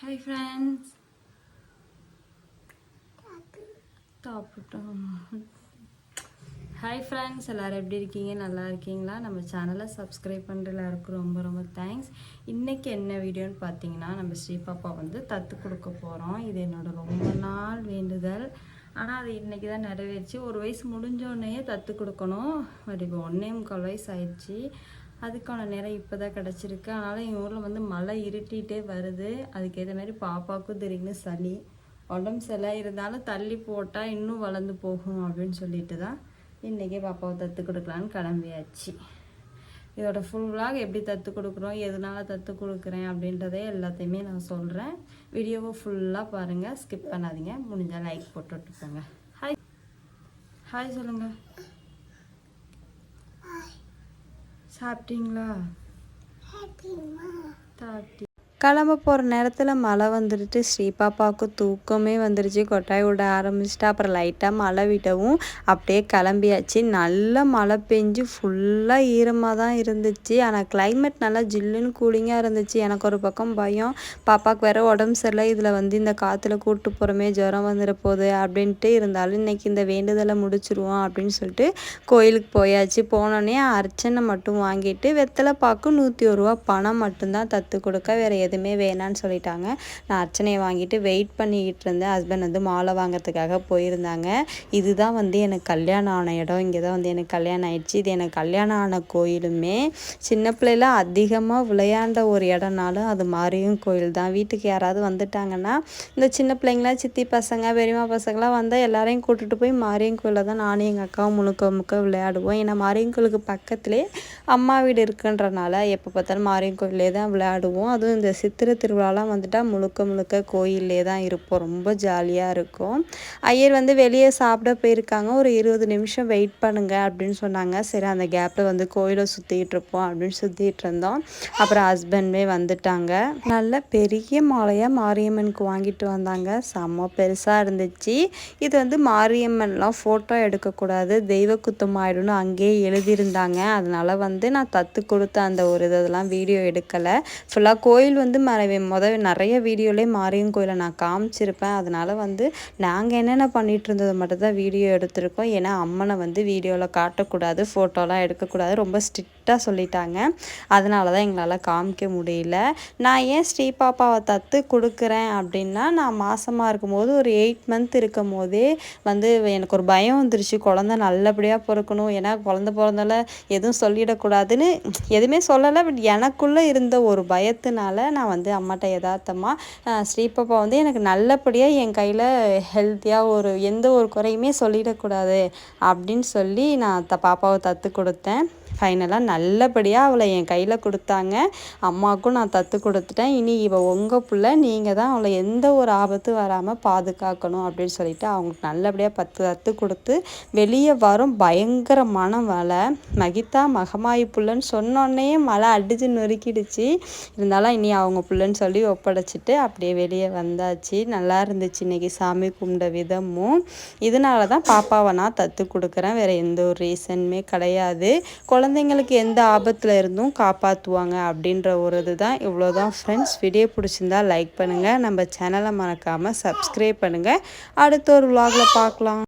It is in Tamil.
ஹாய் ஃப்ரெண்ட்ஸ் சாப்பிட்டோம் ஹாய் ஃப்ரெண்ட்ஸ் எல்லோரும் எப்படி இருக்கீங்க? நல்லா இருக்கீங்களா? நம்ம சேனலை சப்ஸ்கிரைப் பண்ணுற எல்லாருக்கும் ரொம்ப ரொம்ப தேங்க்ஸ் இன்றைக்கி என்ன வீடியோன்னு பார்த்தீங்கன்னா நம்ம ஸ்ரீபாப்பா வந்து தத்து கொடுக்க போகிறோம் இது என்னோட ரொம்ப நாள் வேண்டுதல். ஆனால் அது இன்றைக்கி தான் நிறைவேறிச்சு. ஒரு வயசு முடிஞ்சோடனே தத்து கொடுக்கணும். பட் இப்போ ஒன்றே முக்கால் வயசு ஆயிடுச்சு. அதுக்கான நேரம் இப்போ தான் கிடச்சிருக்கு. அதனால் எங்கள் ஊரில் வந்து மழை இருட்டிகிட்டே வருது. அதுக்கேற்ற மாதிரி பாப்பாவுக்கும் திடீர்னு சளி உடம்பு சிலை இருந்தாலும் தள்ளி போட்டால் இன்னும் வளர்ந்து போகும் அப்படின்னு சொல்லிட்டு தான் இன்றைக்கே பாப்பாவை தத்து கொடுக்கலான்னு கிளம்பியாச்சு. இதோட ஃபுல் விளாக் எப்படி தத்து கொடுக்குறோம் எதனால தத்து கொடுக்குறேன் அப்படின்றதே எல்லாத்தையுமே நான் சொல்கிறேன் வீடியோவை ஃபுல்லாக பாருங்கள் ஸ்கிப் பண்ணாதீங்க. முடிஞ்சால் லைக் போட்டுட்டு போங்க ஹாய் ஹாய் சொல்லுங்கள் சாப்பிட்டீங்களா சாப்பிட்டீங்க கிளம்ப போகிற நேரத்தில் மழை வந்துடுச்சு. ஸ்ரீ பாப்பாவுக்கு தூக்கமே வந்துடுச்சு. கொட்டாய் விட ஆரம்பிச்சிட்டு அப்புறம் லைட்டாக மழை விடவும் அப்படியே கிளம்பியாச்சு. நல்ல மழை பெஞ்சு ஃபுல்லாக ஈரமாக தான் இருந்துச்சு. ஆனால் கிளைமேட் நல்லா ஜில்லுன்னு கூலிங்காக இருந்துச்சு. எனக்கு ஒரு பக்கம் பயம். பாப்பாவுக்கு வேறு உடம்பு சரியில்லை. இதில் வந்து இந்த காற்றுல கூப்பிட்டு போகிறோமே ஜுரம் வந்துட போகுது அப்படின்ட்டு இருந்தாலும் இன்றைக்கி இந்த வேண்டுதலை முடிச்சிருவோம் அப்படின்னு சொல்லிட்டு கோயிலுக்கு போயாச்சு. போனோடனே அர்ச்சனை மட்டும் வாங்கிட்டு வெத்தலை பாக்கு நூற்றி ஒரு ரூபா பணம் மட்டும்தான் தத்து கொடுக்க வேறு எதுவுமே வேணான்னு சொல்லிட்டாங்க. நான் அர்ச்சனையை வாங்கிட்டு வெயிட் பண்ணிக்கிட்டு இருந்தேன். ஹஸ்பண்ட் வந்து மாலை வாங்கிறதுக்காக போயிருந்தாங்க. இதுதான் வந்து எனக்கு கல்யாணம் ஆன இடம். இங்கே தான் வந்து எனக்கு கல்யாணம் ஆயிடுச்சு. இது எனக்கு கல்யாணம் ஆன கோயிலுமே சின்ன பிள்ளைல அதிகமாக விளையாண்ட ஒரு இடம்னாலும் அது மாரியும் கோயில் தான். வீட்டுக்கு யாராவது வந்துட்டாங்கன்னா இந்த சின்ன பிள்ளைங்களாம் சித்தி பசங்க பெரியம்மா பசங்களாம் வந்தால் எல்லாரையும் கூட்டிகிட்டு போய் மாரியம் கோயிலில் தான் நானும் எங்கள் அக்காவும் முழுக்க முழுக்க விளையாடுவோம். ஏன்னா மாரியம் கோயிலுக்கு பக்கத்துலேயே அம்மா வீடு இருக்குன்றனால எப்போ பார்த்தாலும் மாரியம் கோயிலே தான் விளையாடுவோம். அதுவும் இந்த சித்திரை திருவிழாலாம் வந்துட்டால் முழுக்க முழுக்க கோயிலே தான் இருப்போம். ரொம்ப ஜாலியாக இருக்கும். ஐயர் வந்து வெளியே சாப்பிட போயிருக்காங்க. ஒரு இருபது நிமிஷம் வெயிட் பண்ணுங்க அப்படின்னு சொன்னாங்க. சரி அந்த கேப்பில் வந்து கோயிலை சுற்றிட்டு இருப்போம் அப்படின்னு சுற்றிட்டு இருந்தோம். அப்புறம் ஹஸ்பண்டே வந்துட்டாங்க. நல்ல பெரிய மாலையாக மாரியம்மனுக்கு வாங்கிட்டு வந்தாங்க. செம்ம பெருசாக இருந்துச்சு. இது வந்து மாரியம்மன்லாம் ஃபோட்டோ எடுக்கக்கூடாது. தெய்வ குத்தம் ஆயிடும்னு அங்கேயே எழுதியிருந்தாங்க. அதனால் வந்து நான் தத்து கொடுத்த அந்த ஒரு இதெல்லாம் வீடியோ எடுக்கலை. ஃபுல்லாக கோயில் வந்து வந்து மறை முதல் நிறைய வீடியோலேயே மாரியம் கோயிலை நான் காமிச்சிருப்பேன். அதனால் வந்து நாங்கள் என்னென்ன பண்ணிகிட்டு இருந்தது மட்டும் தான் வீடியோ எடுத்திருக்கோம். ஏன்னா அம்மனை வந்து வீடியோவில் காட்டக்கூடாது ஃபோட்டோலாம் எடுக்கக்கூடாது ரொம்ப ஸ்ட்ரிக்டாக சொல்லிட்டாங்க. அதனால தான் எங்களால் காமிக்க முடியல. நான் ஏன் ஸ்ரீ பாப்பாவை தத்து கொடுக்குறேன் அப்படின்னா நான் மாதமாக இருக்கும்போது ஒரு எயிட் மந்த் இருக்கும் போதே வந்து எனக்கு ஒரு பயம் வந்துருச்சு. குழந்த நல்லபடியாக பிறக்கணும். ஏன்னா குழந்த பிறந்தால எதுவும் சொல்லிடக்கூடாதுன்னு எதுவுமே சொல்லலை. பட் எனக்குள்ளே இருந்த ஒரு பயத்தினால நான் வந்து அம்மாட்ட யதார்த்தமாக ஸ்ரீபாப்பா வந்து எனக்கு நல்லபடியாக என் கையில் ஹெல்த்தியாக ஒரு எந்த ஒரு குறையுமே சொல்லிடக்கூடாது அப்படின்னு சொல்லி நான் த பாப்பாவை தத்து கொடுத்தேன். ஃபைனலாக நல்லபடியாக அவளை என் கையில் கொடுத்தாங்க. அம்மாவுக்கும் நான் தத்து கொடுத்துட்டேன். இனி இவள் உங்கள் பிள்ளை நீங்கள் தான் அவளை எந்த ஒரு ஆபத்து வராமல் பாதுகாக்கணும் அப்படின்னு சொல்லிட்டு அவங்களுக்கு நல்லபடியாக பத்து தத்து கொடுத்து வெளியே வரும் பயங்கரமான மழை மகிதா மகமாயி புள்ளன்னு சொன்னோடனே மழை அடிச்சு நொறுக்கிடுச்சு. இருந்தாலும் இனி அவங்க புள்ளன்னு சொல்லி ஒப்படைச்சிட்டு அப்படியே வெளியே வந்தாச்சு. நல்லா இருந்துச்சு இன்றைக்கி சாமி கும்பிட விதமும். இதனால தான் பாப்பாவை நான் தத்து கொடுக்குறேன். வேறு எந்த ஒரு ரீசனுமே கிடையாது. குழந்தை குழந்தைங்களுக்கு எந்த ஆபத்தில் இருந்தும் காப்பாற்றுவாங்க அப்படின்ற ஒரு இது தான் இவ்வளோ தான் ஃப்ரெண்ட்ஸ் வீடியோ பிடிச்சிருந்தா லைக் பண்ணுங்கள் நம்ம சேனலை மறக்காமல் சப்ஸ்கிரைப் பண்ணுங்கள் அடுத்த ஒரு விலாகில் பார்க்கலாம்.